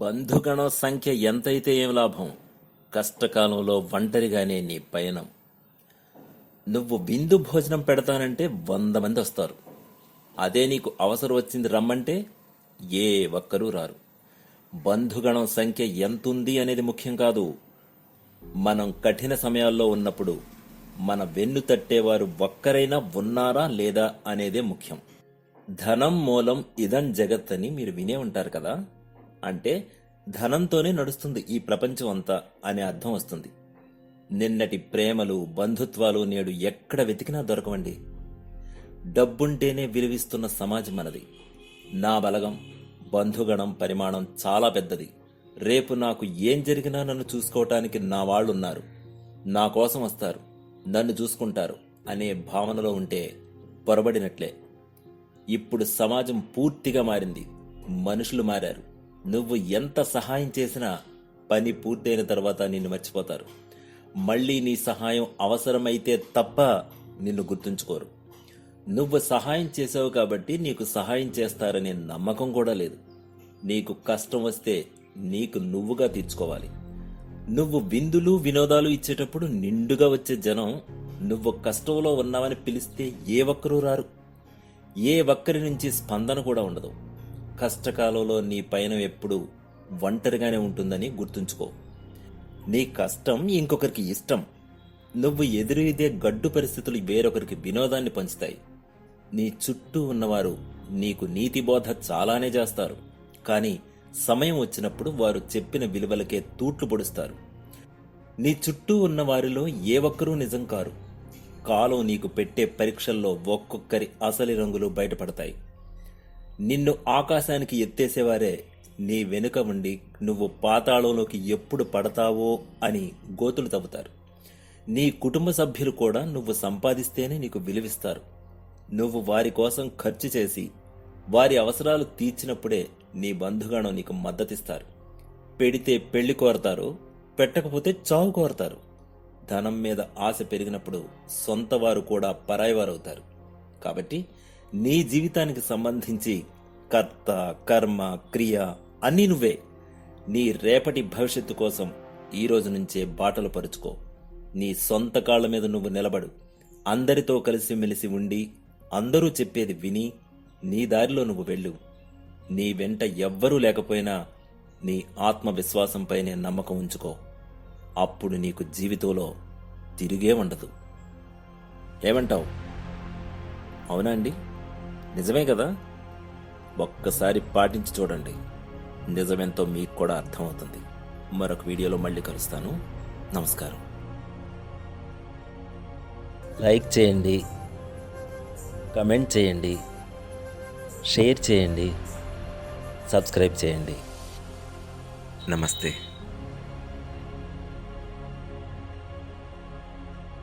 బంధుగణం సంఖ్య ఎంతైతే ఏం లాభం? కష్టకాలంలో ఒంటరిగానే నీ పయనం. నువ్వు విందు భోజనం పెడతానంటే వంద మంది వస్తారు. అదే నీకు అవసరం వచ్చింది రమ్మంటే ఏ ఒక్కరూ రారు. బంధుగణం సంఖ్య ఎంతుంది అనేది ముఖ్యం కాదు. మనం కఠిన సమయాల్లో ఉన్నప్పుడు మన వెన్ను తట్టేవారు ఒక్కరైనా ఉన్నారా లేదా అనేదే ముఖ్యం. ధనం మూలం ఇదం జగత్ అని మీరు వినే ఉంటారు కదా? అంటే ధనంతోనే నడుస్తుంది ఈ ప్రపంచం అంతా అనే అర్థం వస్తుంది. నిన్నటి ప్రేమలు బంధుత్వాలు నేడు ఎక్కడ వెతికినా దొరకవండి. డబ్బుంటేనే విలువిస్తున్న సమాజం మనది. నా బలగం బంధుగణం పరిమాణం చాలా పెద్దది. రేపు నాకు ఏం జరిగినా నన్ను చూసుకోవటానికి నా వాళ్ళున్నారు. నా కోసం వస్తారు. నన్ను చూసుకుంటారు అనే భావనలో ఉంటే పొరబడినట్లే. ఇప్పుడు సమాజం పూర్తిగా మారింది. మనుషులు మారారు. నువ్వు ఎంత సహాయం చేసినా పని పూర్తయిన తర్వాత నిన్ను మర్చిపోతారు. మళ్ళీ నీ సహాయం అవసరమైతే తప్ప నిన్ను గుర్తుంచుకోరు. నువ్వు సహాయం చేసావు కాబట్టి నీకు సహాయం చేస్తారనే నమ్మకం కూడా లేదు. నీకు కష్టం వస్తే నీకు నువ్వుగా తీర్చుకోవాలి. నువ్వు విందులు వినోదాలు ఇచ్చేటప్పుడు నిండుగా వచ్చే జనం నువ్వు కష్టంలో ఉన్నావని పిలిస్తే ఏ ఒక్కరూ రారు. ఏ ఒక్కరి నుంచి స్పందన కూడా ఉండదు. కష్టకాలంలో నీ పైన ఎప్పుడు ఒంటరిగానే ఉంటుందని గుర్తుంచుకో. నీ కష్టం ఇంకొకరికి ఇష్టం. నువ్వు ఎదురీదే గడ్డు పరిస్థితులు వేరొకరికి వినోదాన్ని పంచుతాయి. నీ చుట్టూ ఉన్నవారు నీకు నీతి బోధ చాలానే చేస్తారు. కానీ సమయం వచ్చినప్పుడు వారు చెప్పిన విలువలకే తూట్లు పొడుస్తారు. నీ చుట్టూ ఉన్న వారిలో ఏ ఒక్కరూ నిజం కారు. కాలం నీకు పెట్టే పరీక్షల్లో ఒక్కొక్కరి అసలి రంగులు బయటపడతాయి. నిన్ను ఆకాశానికి ఎత్తేసేవారే. నీ వెనుక ఉండి నువ్వు పాతాళంలోకి ఎప్పుడు పడతావో అని గోతులు తవ్వుతారు. నీ కుటుంబ సభ్యులు కూడా నువ్వు సంపాదిస్తేనే నీకు విలువిస్తారు. నువ్వు వారి కోసం ఖర్చు చేసి వారి అవసరాలు తీర్చినప్పుడే నీ బంధుగణం నీకు మద్దతిస్తారు. పెడితే పెళ్ళి కోరతారు పెట్టకపోతే చావు కోరతారు. ధనం మీద ఆశ పెరిగినప్పుడు సొంత వారు కూడా పరాయివారవుతారు కాబట్టి నీ జీవితానికి సంబంధించి కర్త కర్మ క్రియ అన్నీ నువ్వే. నీ రేపటి భవిష్యత్తు కోసం ఈ రోజు నుంచే బాటలు పరుచుకో. నీ సొంత కాళ్ళ మీద నువ్వు నిలబడు. అందరితో కలిసి మెలిసి ఉండి అందరూ చెప్పేది విని నీ దారిలో నువ్వు వెళ్ళు. నీ వెంట ఎవ్వరూ లేకపోయినా నీ ఆత్మవిశ్వాసంపైనే నమ్మకం ఉంచుకో. అప్పుడు నీకు జీవితంలో తిరిగే ఉండదు. ఏమంటావు? అవునా అండి? నిజమే కదా? ఒక్కసారి పాటించి చూడండి. నిజమెంతో మీకు కూడా అర్థమవుతుంది. మరొక వీడియోలో మళ్ళీ కలుస్తాను. నమస్కారం. లైక్ చేయండి. కమెంట్ చేయండి. షేర్ చేయండి. సబ్స్క్రైబ్ చేయండి. నమస్తే.